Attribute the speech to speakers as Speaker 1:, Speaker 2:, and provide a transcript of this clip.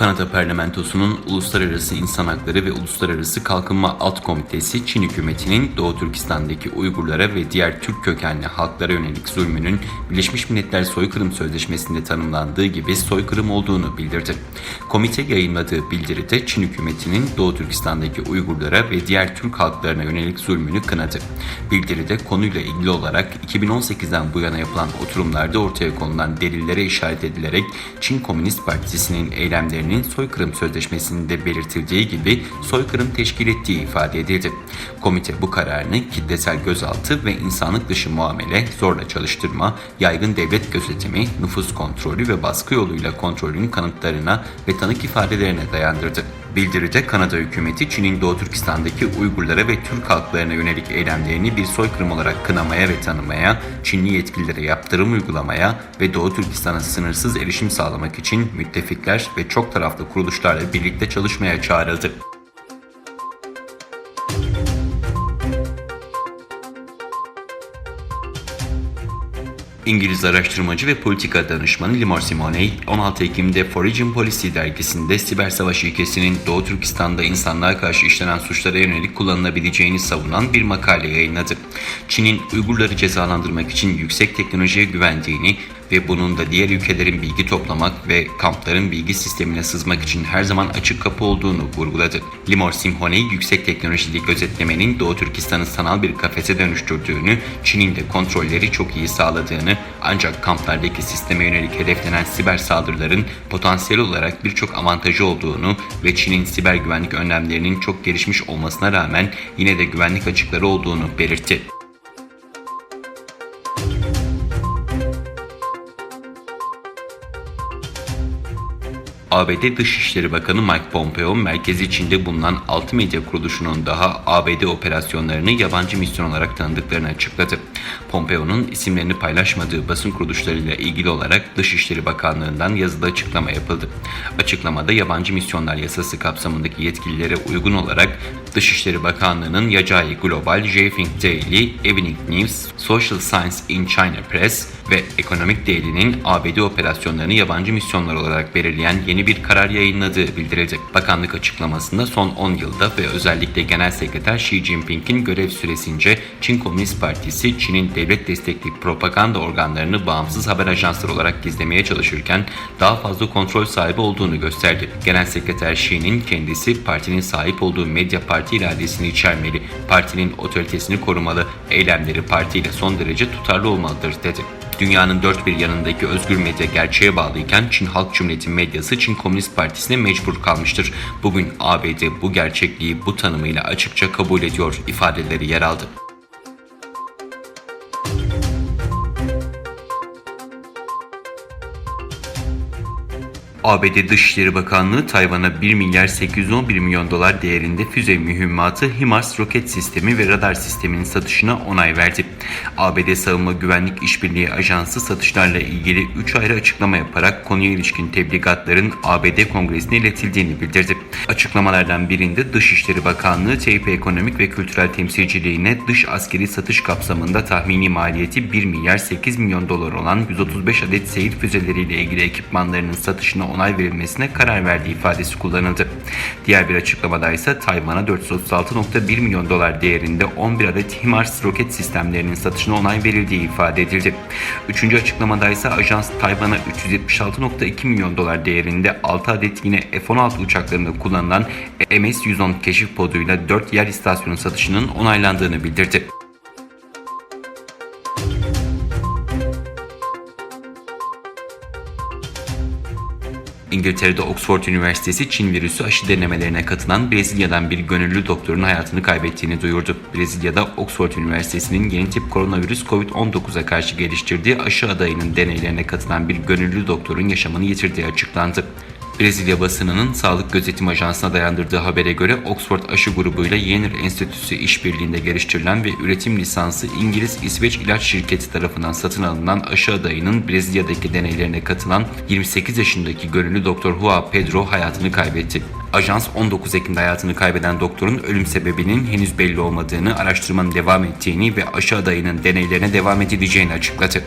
Speaker 1: Kanada Parlamentosu'nun Uluslararası İnsan Hakları ve Uluslararası Kalkınma Alt Komitesi Çin hükümetinin Doğu Türkistan'daki Uygurlara ve diğer Türk kökenli halklara yönelik zulmünün Birleşmiş Milletler Soykırım Sözleşmesi'nde tanımlandığı gibi soykırım olduğunu bildirdi. Komite yayınladığı bildiride Çin hükümetinin Doğu Türkistan'daki Uygurlara ve diğer Türk halklarına yönelik zulmünü kınadı. Bildiride konuyla ilgili olarak 2018'den bu yana yapılan oturumlarda ortaya konulan delillere işaret edilerek Çin Komünist Partisi'nin eylemlerinin soykırım sözleşmesinde belirtildiği gibi soykırım teşkil ettiği ifade edildi. Komite bu kararını kitlesel gözaltı ve insanlık dışı muamele, zorla çalıştırma, yaygın devlet gözetimi, nüfus kontrolü ve baskı yoluyla kontrolün kanıtlarına ve tanık ifadelerine dayandırdı. Bildiride Kanada hükümeti Çin'in Doğu Türkistan'daki Uygurlara ve Türk halklarına yönelik eylemlerini bir soykırım olarak kınamaya ve tanımaya, Çinli yetkililere yaptırım uygulamaya ve Doğu Türkistan'a sınırsız erişim sağlamak için müttefikler ve çok taraflı kuruluşlarla birlikte çalışmaya çağrıldı. İngiliz araştırmacı ve politika danışmanı Limor Simoney, 16 Ekim'de Foreign Policy dergisinde siber savaş ilkesinin Doğu Türkistan'da insanlığa karşı işlenen suçlara yönelik kullanılabileceğini savunan bir makale yayınladı. Çin'in Uygurları cezalandırmak için yüksek teknolojiye güvendiğini ve bunun da diğer ülkelerin bilgi toplamak ve kampların bilgi sistemine sızmak için her zaman açık kapı olduğunu vurguladı. Limor Simhoney yüksek teknolojili gözetlemenin Doğu Türkistan'ı sanal bir kafese dönüştürdüğünü, Çin'in de kontrolleri çok iyi sağladığını ancak kamplardaki sisteme yönelik hedeflenen siber saldırıların potansiyel olarak birçok avantajı olduğunu ve Çin'in siber güvenlik önlemlerinin çok gelişmiş olmasına rağmen yine de güvenlik açıkları olduğunu belirtti. ABD Dışişleri Bakanı Mike Pompeo, merkezi içinde bulunan 6 medya kuruluşunun daha ABD operasyonlarını yabancı misyon olarak tanıdıklarını açıkladı. Pompeo'nun isimlerini paylaşmadığı basın kuruluşlarıyla ilgili olarak Dışişleri Bakanlığı'ndan yazılı açıklama yapıldı. Açıklamada yabancı misyonlar yasası kapsamındaki yetkililere uygun olarak Dışişleri Bakanlığı'nın Yacai Global, Jfing Daily, Evening News, Social Science in China Press ve Economic Daily'nin ABD operasyonlarını yabancı misyonlar olarak belirleyen yeni bir karar yayınladığı bildirildi. Bakanlık açıklamasında son 10 yılda ve özellikle Genel Sekreter Xi Jinping'in görev süresince Çin Komünist Partisi Çin'in devlet destekli propaganda organlarını bağımsız haber ajansları olarak gizlemeye çalışırken daha fazla kontrol sahibi olduğunu gösterdi. Genel Sekreter Xi'nin kendisi partinin sahip olduğu medya parti iradesini içermeli, partinin otoritesini korumalı, eylemleri partiyle son derece tutarlı olmalıdır dedi. Dünyanın dört bir yanındaki özgür medya gerçeğe bağlıyken Çin Halk Cumhuriyeti medyası Çin Komünist Partisi'ne mecbur kalmıştır. Bugün ABD bu gerçekliği bu tanımıyla açıkça kabul ediyor ifadeleri yer aldı. ABD Dışişleri Bakanlığı Tayvan'a 1 milyar 811 milyon dolar değerinde füze mühimmatı HIMARS roket sistemi ve radar sisteminin satışına onay verdi. ABD Savunma Güvenlik İşbirliği Ajansı satışlarla ilgili 3 ayrı açıklama yaparak konuya ilişkin tebligatların ABD Kongresi'ne iletildiğini bildirdi. Açıklamalardan birinde Dışişleri Bakanlığı TYP Ekonomik ve Kültürel Temsilciliğine dış askeri satış kapsamında tahmini maliyeti 1 milyar 8 milyon dolar olan 135 adet seyir füzeleriyle ilgili ekipmanlarının satışına onay verilmesine karar verdiği ifadesi kullanıldı. Diğer bir açıklamada ise Tayvan'a 436.1 milyon dolar değerinde 11 adet HIMARS roket sistemlerinin satışına onay verildiği ifade edildi. Üçüncü açıklamada ise ajans Tayvan'a 376.2 milyon dolar değerinde 6 adet yine F-16 uçaklarında kullanılan MS-110 keşif poduyla 4 yer istasyonu satışının onaylandığını bildirdi. İngiltere'de Oxford Üniversitesi Çin virüsü aşı denemelerine katılan Brezilya'dan bir gönüllü doktorun hayatını kaybettiğini duyurdu. Brezilya'da Oxford Üniversitesi'nin yeni tip koronavirüs COVID-19'a karşı geliştirdiği aşı adayının deneylerine katılan bir gönüllü doktorun yaşamını yitirdiği açıklandı. Brezilya basınının Sağlık Gözetim Ajansı'na dayandırdığı habere göre Oxford aşı grubuyla Jenner Enstitüsü işbirliğinde geliştirilen ve üretim lisansı İngiliz İsveç İlaç Şirketi tarafından satın alınan aşı adayının Brezilya'daki deneylerine katılan 28 yaşındaki gönüllü doktor Juan Pedro hayatını kaybetti. Ajans 19 Ekim'de hayatını kaybeden doktorun ölüm sebebinin henüz belli olmadığını, araştırmanın devam ettiğini ve aşı adayının deneylerine devam edileceğini açıkladı.